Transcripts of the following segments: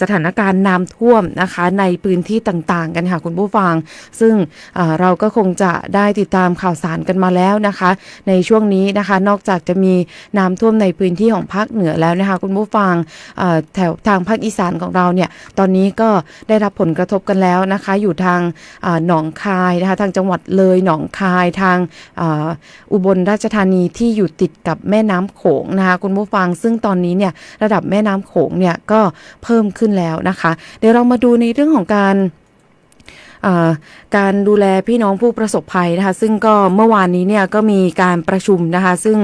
สถานการณ์น้ำท่วมนะคะในพื้นที่ต่างๆ กันค่ะคุณผู้ฟัง ซึ่งเราก็คงจะได้ติดตามข่าวสารกันมาแล้วนะคะ ในช่วงนี้นะคะนอกจากจะมีน้ำท่วมในพื้นที่ของภาคเหนือแล้วนะคะคุณผู้ฟังแถวทางภาคอีสานของเราเนี่ยตอนนี้ก็ได้รับผลกระทบกันแล้วนะคะ อยู่ทางหนองคายนะคะทางจังหวัดเลยหนองคายทางออุบลราชธานีที่อยู่ติดกับแม่น้ำโขงนะคะคุณผู้ฟัง ซึ่งตอนนี้เนี่ยระดับแม่น้ำโขงเนี่ยก็เพิ่มขึ้นแล้วนะคะ เดี๋ยวเรามาดูในเรื่องของการ การดูแลพี่น้องผู้ประสบภัยนะคะ ซึ่งก็เมื่อวานนี้เนี่ยก็มีการประชุมนะคะ ซึ่ง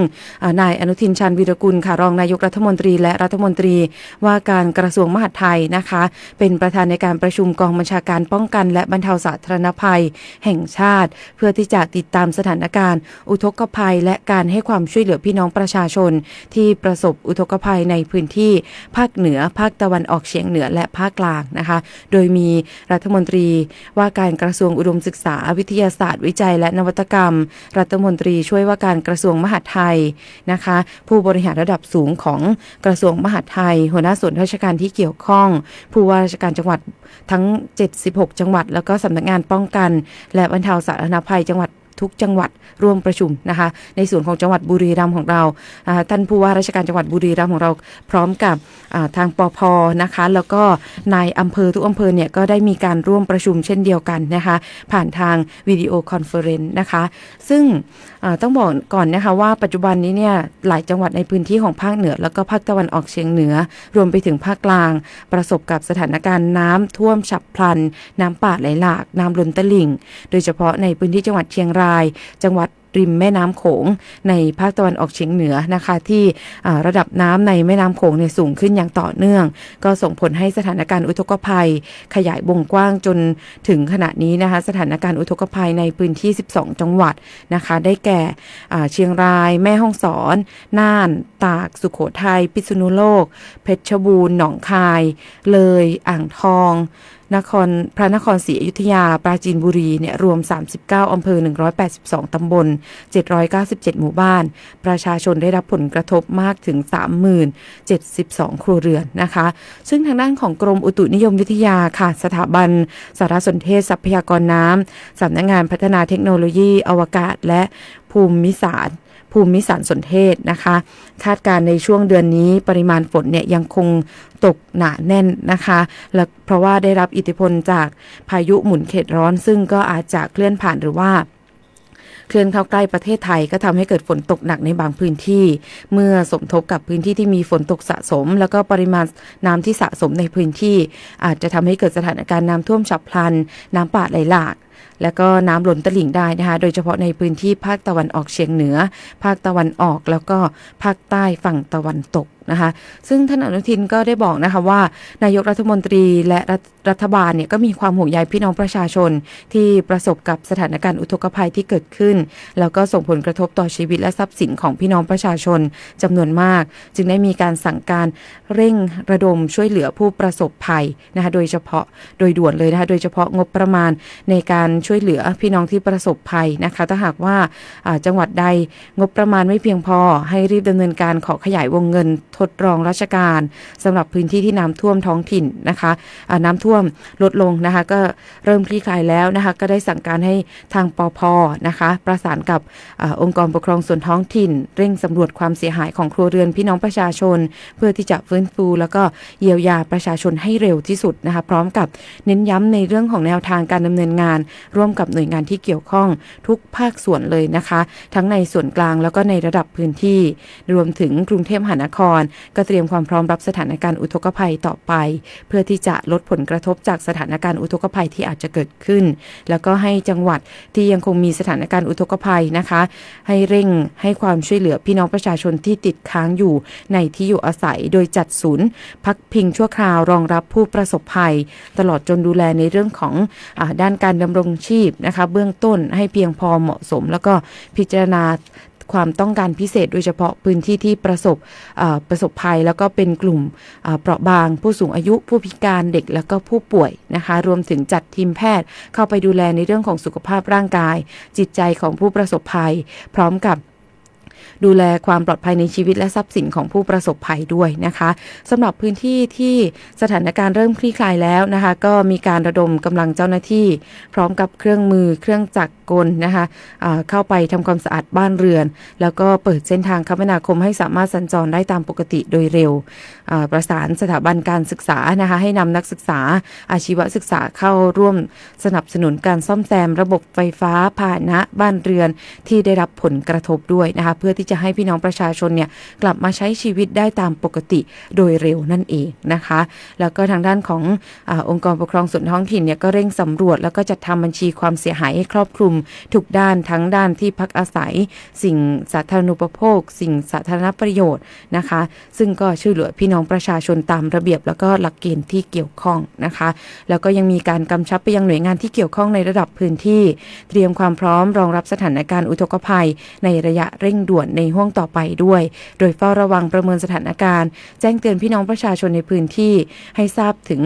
นายอนุทินชาญวีรกุลค่ะรองนายกรัฐมนตรีและรัฐมนตรีว่าการกระทรวงมหาดไทยนะคะ เป็นประธานในการประชุมกองบัญชาการป้องกัน และบรรเทาสาธารณภัย แห่งชาติ เพื่อที่จะติดตามสถานการณ์ อุทกภัย และการให้ความช่วยเหลือพี่น้องประชาชน ที่ประสบอุทกภัยในพื้นที่ภาคเหนือ ภาคตะวันออกเฉียงเหนือและภาคกลางนะคะ โดยมีรัฐมนตรีว่าการกระทรวงอุดมศึกษาวิทยาศาสตร์ วิจัย และนวัตกรรม รัฐมนตรีช่วยว่าการกระทรวงมหาดไทยนะคะ ผู้บริหารระดับสูงของกระทรวงมหาดไทย หัวหน้าส่วนราชการที่เกี่ยวข้อง ผู้ว่าราชการจังหวัดทั้ง 76 จังหวัด แล้วก็สำนักงานป้องกัน และบรรเทาสาธารณภัยจังหวัด ทุกจังหวัดร่วมประชุมนะคะ ในส่วนของจังหวัดบุรีรัมย์ของเราท่านผู้ว่าราชการจังหวัดบุรีรัมย์ของเราพร้อมกับทางปพนะคะ แล้วก็นายอำเภอทุกอำเภอเนี่ยก็ได้มีการร่วมประชุมเช่นเดียวกันนะคะ ผ่านทางวิดีโอคอนเฟอเรนซ์นะคะ ซึ่งต้องบอกก่อนนะคะว่าปัจจุบันนี้เนี่ยหลายจังหวัดในพื้นที่ของภาคเหนือ แล้วก็ภาคตะวันออกเฉียงเหนือ รวมไปถึงภาคกลาง ประสบกับสถานการณ์น้ำท่วมฉับพลัน น้ำป่าไหลหลาก น้ำล้นตลิ่ง โดยเฉพาะในพื้นที่จังหวัดเชียงรายจังหวัดริมแม่น้ำโขงในภาคตะวันออกเฉียงเหนือนะคะ ที่ระดับน้ำในแม่น้ำโขงเนี่ยสูงขึ้นอย่างต่อเนื่อง ก็ส่งผลให้สถานการณ์อุทกภัย ขยายวงกว้างจนถึงขณะนี้นะคะ สถานการณ์อุทกภัยในพื้นที่ 12 จังหวัดนะคะ ได้แก่เชียงราย แม่ฮ่องสอน น่าน ตาก สุขโขทัย พิษณุโลก เพชรบูรณ์ หนองคาย เลย อ่างทอง นครพระนครศรีอยุธยา ปราจีนบุรีเนี่ยรวม 39 อำเภอ 182 ตำบล 797 หมู่บ้าน ประชาชนได้รับผลกระทบมากถึง 30,072 ครัวเรือนนะคะ ซึ่งทางด้านของกรมอุตุนิยมวิทยาค่ะ สถาบัน สารสนเทศทรัพยากรน้ำสำนักงานพัฒนาเทคโนโลยี อวกาศและภูมิศาสตร์ ภูมิสารสนเทศนะคะ คาดการณ์ในช่วงเดือนนี้ปริมาณฝนเนี่ยยังคงตกหนาแน่นนะคะและเพราะว่าได้รับอิทธิพลจากพายุหมุนเขตร้อน ซึ่งก็อาจจะเคลื่อนผ่านหรือว่าเคลื่อนเข้าใกล้ประเทศไทยก็ทำให้เกิดฝนตกหนักในบางพื้นที่ เมื่อสมทบกับพื้นที่ที่มีฝนตกสะสม แล้วก็ปริมาณน้ำที่สะสมในพื้นที่ อาจจะทำให้เกิดสถานการณ์น้ำท่วมฉับพลัน น้ำป่าไหลหลาก และก็น้ำล้นตลิ่งได้นะคะ โดยเฉพาะในพื้นที่ภาคตะวันออกเฉียงเหนือ ภาคตะวันออกแล้วก็ภาคใต้ฝั่งตะวันตก นะคะ ซึ่งท่านอนุทินก็ได้บอกนะคะว่า นายกรัฐมนตรีและรัฐรัฐบาลเนี่ยก็มีความห่วงใยพี่น้องประชาชน ที่ประสบกับสถานการณ์อุทกภัยที่เกิดขึ้น แล้วก็ส่งผลกระทบต่อชีวิตและทรัพย์สินของพี่น้องประชาชนจำนวนมาก จึงได้มีการสั่งการเร่งระดมช่วยเหลือผู้ประสบภัยนะคะโดยเฉพาะโดยด่วนเลยนะคะโดยเฉพาะงบประมาณในการช่วยเหลือพี่น้องที่ประสบภัยนะคะถ้าหากว่าอ่าจังหวัดใดงบประมาณไม่เพียงพอให้รีบดำเนินการขอขยายวงเงินทดรองราชการสำหรับพื้นที่ที่น้ำท่วมท้องถิ่นนะคะน้ำท่วมลดลงนะคะ ก็เริ่มคลี่คลายแล้วนะคะ ก็ได้สั่งการให้ทางปอพนะคะ ประสานกับอองค์กรปกครองส่วนท้องถิ่น เร่งสำรวจความเสียหายของครัวเรือนพี่น้องประชาชน เพื่อที่จะฟื้นฟู แล้วก็เยียวยาประชาชนให้เร็วที่สุดนะคะ พร้อมกับเน้นย้ำในเรื่องของแนวทางการดำเนินงาน ร่วมกับหน่วยงานที่เกี่ยวข้องทุกภาคส่วนเลยนะคะ ทั้งในส่วนกลางแล้วก็ในระดับพื้นที่ รวมถึงกรุงเทพมหานครก็เตรียมความพร้อมรับสถานการณ์อุทกภัยต่อไป เพื่อที่จะลดผลกระทบจากสถานการณ์อุทกภัยที่อาจจะเกิดขึ้น แล้วก็ให้จังหวัดที่ยังคงมีสถานการณ์อุทกภัยนะคะ ให้เร่งให้ความช่วยเหลือพี่น้องประชาชนที่ติดค้างอยู่ในที่อยู่อาศัย โดยจัดศูนย์ พักพิงชั่วคราวรองรับผู้ประสบภัย ตลอดจนดูแลในเรื่องของอด้านการดำรงชีพนะคะ เบื้องต้นให้เพียงพอเหมาะสม แล้วก็พิจารณา ความต้องการพิเศษ โดยเฉพาะพื้นที่ที่ประสบประสบภัย แล้วก็เป็นกลุ่มเปราะบาง ผู้สูงอายุผู้พิการเด็กแล้วก็ผู้ป่วยนะคะรวมถึงจัดทีมแพทย์เข้าไปดูแลในเรื่องของสุขภาพร่างกาย จิตใจของผู้ประสบภัย พร้อมกับ ดูแลความปลอดภัยในชีวิตและทรัพย์สินของผู้ประสบภัยด้วยนะคะสำหรับพื้นที่ที่สถานการณ์เริ่มคลี่คลายแล้วนะคะ ก็มีการระดมกำลังเจ้าหน้าที่ พร้อมกับเครื่องมือเครื่องจักรกลนะคะอ่าเข้าไปทำความสะอาดบ้านเรือน แล้วก็เปิดเส้นทางคมนาคมให้สามารถสัญจรได้ตามปกติโดยเร็ว ประสานสถาบันการศึกษานะคะให้นำนักศึกษาอาชีวศึกษาเข้าร่วมสนับสนุนการซ่อมแซม ระบบไฟฟ้าพาหนะบ้านเรือนที่ได้รับผลกระทบด้วยนะคะเพื่อที่จะให้พี่น้องประชาชนเนี่ยกลับมาใช้ชีวิตได้ตามปกติโดยเร็วนั่นเองนะคะ แล้วก็ทางด้านของอองค์กรปกครองส่วนท้องถิ่นเนี่ยก็เร่งสำรวจ แล้วก็จัดทำบัญชีความเสียหายให้ครอบคลุมทุกด้านทั้งด้านที่พักอาศัย สิ่งสาธารณูปโภค สิ่งสาธารณประโยชน์นะคะ ซึ่งก็ช่วยเหลือพี่น้องประชาชนตามระเบียบ แล้วก็หลักเกณฑ์ที่เกี่ยวข้องนะคะ แล้วก็ยังมีการกำชับไปยังหน่วยงานที่เกี่ยวข้องในระดับพื้นที่ เตรียมความพร้อมรองรับสถานการณ์อุทกภัย ในระยะเร่งด่วนในในห้วงต่อไปด้วย โดยเฝ้าระวังประเมินสถานการณ์ แจ้งเตือนพี่น้องประชาชนในพื้นที่ให้ทราบถึง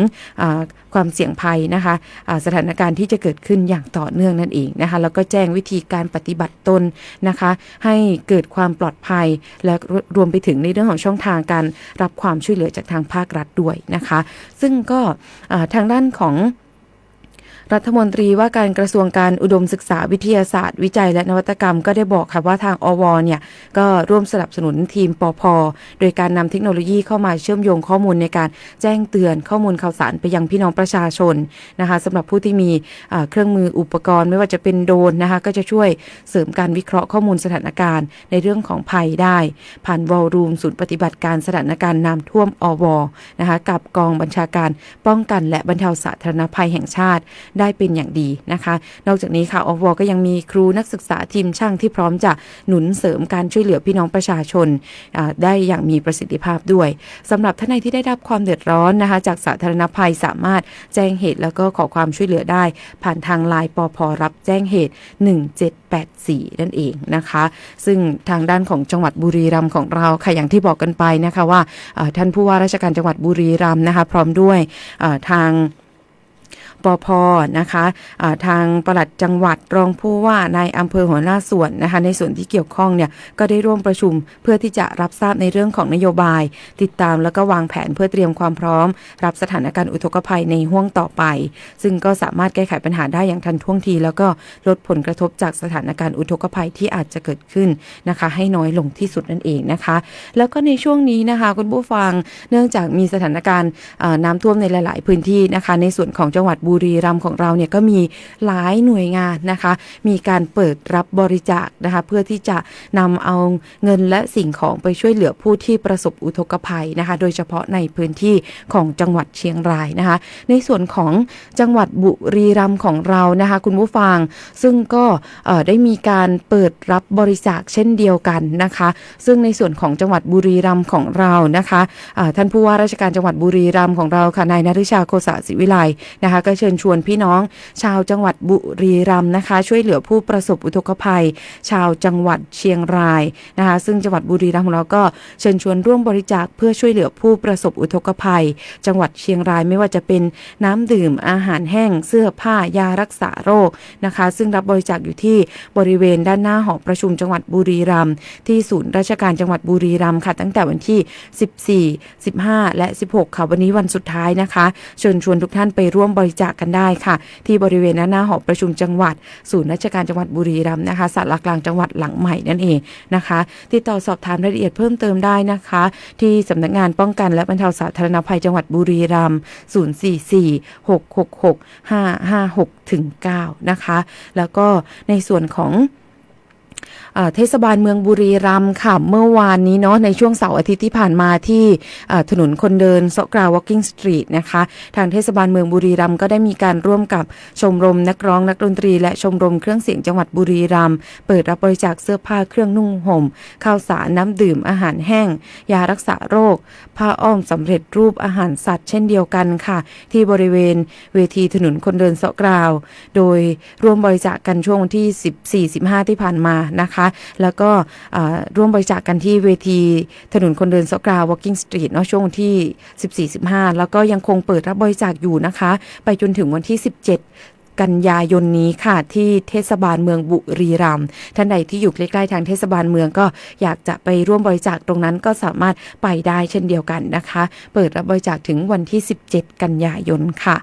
ความเสี่ยงภัยนะคะอ่าสถานการณ์ที่จะเกิดขึ้นอย่างต่อเนื่องนั่นเองนะคะแล้วก็แจ้งวิธีการปฏิบัติตนนะคะ ให้เกิดความปลอดภัย และรวมไปถึงในเรื่องของช่องทางการรับความช่วยเหลือจากทางภาครัฐด้วยนะคะ ซึ่งก็ทางด้านของ รัฐมนตรีว่าการกระทรวงการอุดมศึกษาวิทยาศาสตร์ วิจัยและนวัตกรรมก็ได้บอกค่ะว่าทางอวเนี่ยก็ร่วมสนับสนุนทีมปพโดยการนำเทคโนโลยีเข้ามาเชื่อมโยงข้อมูลในการแจ้งเตือนข้อมูลข่าวสารไปยังพี่น้องประชาชนนะคะสำหรับผู้ที่มีเครื่องมืออุปกรณ์ ไม่ว่าจะเป็นโดรนนะคะก็จะช่วยเสริมการวิเคราะห์ข้อมูลสถานการณ์ในเรื่องของภัยได้ ผ่านวอลลุ่มศูนย์ปฏิบัติการสถานการณ์น้ำท่วมอวนะคะกับกองบัญชาการป้องกันและบรรเทาสาธารณภัยแห่งชาติได้เป็นอย่างดีนะคะ นอกจากนี้ค่ะอวก็ยังมีครูนักศึกษาทีมช่างที่พร้อมจะหนุนเสริมการช่วยเหลือพี่น้องประชาชนได้อย่างมีประสิทธิภาพด้วยสำหรับท่านใดที่ได้รับความเดือดร้อนนะคะ จากสาธารณภัยสามารถแจ้งเหตุแล้วก็ขอความช่วยเหลือได้ ผ่านทางไลน์ปอพรับแจ้งเหตุ 1784 นั่นเองนะคะ ซึ่งทางด้านของจังหวัดบุรีรัมย์ของเราค่ะอย่างที่บอกกันไปนะคะว่าท่านผู้ว่าราชการจังหวัดบุรีรัมย์นะคะพร้อมด้วยทาง ปพนะคะทางปลัดจังหวัดรองผู้ว่านายอำเภอหัวหน้าส่วนนะคะในส่วนที่เกี่ยวข้องเนี่ยก็ได้ร่วมประชุมเพื่อที่จะรับทราบในเรื่องของนโยบาย ติดตามแล้วก็วางแผนเพื่อเตรียมความพร้อม รับสถานการณ์อุทกภัยในห่วงต่อไป ซึ่งก็สามารถแก้ไขปัญหาได้อย่างทันท่วงที แล้วก็ลดผลกระทบจากสถานการณ์อุทกภัยที่อาจจะเกิดขึ้นนะคะ ให้น้อยลงที่สุดนั่นเองนะคะ แล้วก็ในช่วงนี้นะคะคุณผู้ฟังเนื่องจากมีสถานการณ์น้ำท่วมในหลาย ๆ พื้นที่นะคะ ในส่วนของจังหวัดบุรีรัมย์ของเราเนี่ยก็มีหลายหน่วยงานนะคะ มีการเปิดรับบริจาคนะคะ เพื่อที่จะนำเอาเงินและสิ่งของไปช่วยเหลือผู้ที่ประสบอุทกภัยนะคะ โดยเฉพาะในพื้นที่ของจังหวัดเชียงรายนะคะ ในส่วนของจังหวัดบุรีรัมย์ของเรานะคะ คุณผู้ฟังซึ่งก็ได้มีการเปิดรับบริจาคเช่นเดียวกันนะคะ ซึ่งในส่วนของจังหวัดบุรีรัมย์ของเรานะคะท่านผู้ว่าราชการจังหวัดบุรีรัมย์ของเราค่ะนายนฤชาโคสาศิวิไลนะคะก็เชิญชวนพี่น้อง ชาวจังหวัดบุรีรัมย์นะคะ ช่วยเหลือผู้ประสบอุทกภัย ชาวจังหวัดเชียงรายนะคะ ซึ่งจังหวัดบุรีรัมย์ของเราก็เชิญชวนร่วมบริจาคเพื่อช่วยเหลือผู้ประสบอุทกภัย จังหวัดเชียงรายไม่ว่าจะเป็นน้ำดื่มอาหารแห้ง เสื้อผ้ายารักษาโรคนะคะ ซึ่งรับบริจาคอยู่ที่บริเวณด้านหน้าหอประชุมจังหวัดบุรีรัมย์ที่ศูนย์ราชการจังหวัดบุรีรัมย์ค่ะ ตั้งแต่วันที่ 14 15 และ 16 ค่ะวันนี้วันสุดท้ายนะคะเชิญชวนทุกท่านไปร่วมบริจาคกันได้ค่ะ ที่บริเวณหน้าหอประชุมจังหวัด ศูนย์ราชการจังหวัดบุรีรัมย์นะคะสาลากลางจังหวัดหลังใหม่นั่นเองนะคะติดต่อสอบถามรายละเอียดเพิ่มเติมได้นะคะ ที่สำนักงานป้องกันและบรรเทาสาธารณภัยจังหวัดบุรีรัมย์044 666 556ถึง9นะคะ แล้วก็ในส่วนของ เทศบาลเมืองบุรีรัมย์ค่ะ เมื่อวานนี้เนาะในช่วงเสาร์อาทิตย์ที่ผ่านมาที่ถนนคนเดินโซกราว Walking Street นะคะ ทางเทศบาลเมืองบุรีรัมย์ก็ได้มีการร่วมกับชมรมนักร้องนักดนตรี และชมรมเครื่องเสียงจังหวัดบุรีรัมย์เปิดรับบริจาคเสื้อผ้าเครื่องนุ่งห่มข้าวสารน้ำดื่มอาหารแห้ง ยารักษาโรค ผ้าอ้อมสำเร็จรูปอาหารสัตว์ เช่นเดียวกันค่ะ ที่บริเวณเวทีถนนคนเดินโซกราว โดยร่วมบริจาคกันช่วงวันที่ 14-15 ที่ผ่านมานะคะแล้วก็ร่วมบริจาคกันที่เวทีถนนคนเดินโซกราว Walking Street เนาะช่วงที่ 14-15 แล้วก็ยังคงเปิดรับบริจาคอยู่นะคะ ไปจนถึงวันที่ 17กันยายนนี้ค่ะที่เทศบาลเมืองบุรีรัมย์ท่านใดที่อยู่ใกล้ๆทางเทศบาลเมืองก็อยากจะไปร่วมบริจาคตรงนั้นก็สามารถไปได้เช่นเดียวกันนะคะ เปิดรับบริจาคถึงวันที่ 17 กันยายนค่ะ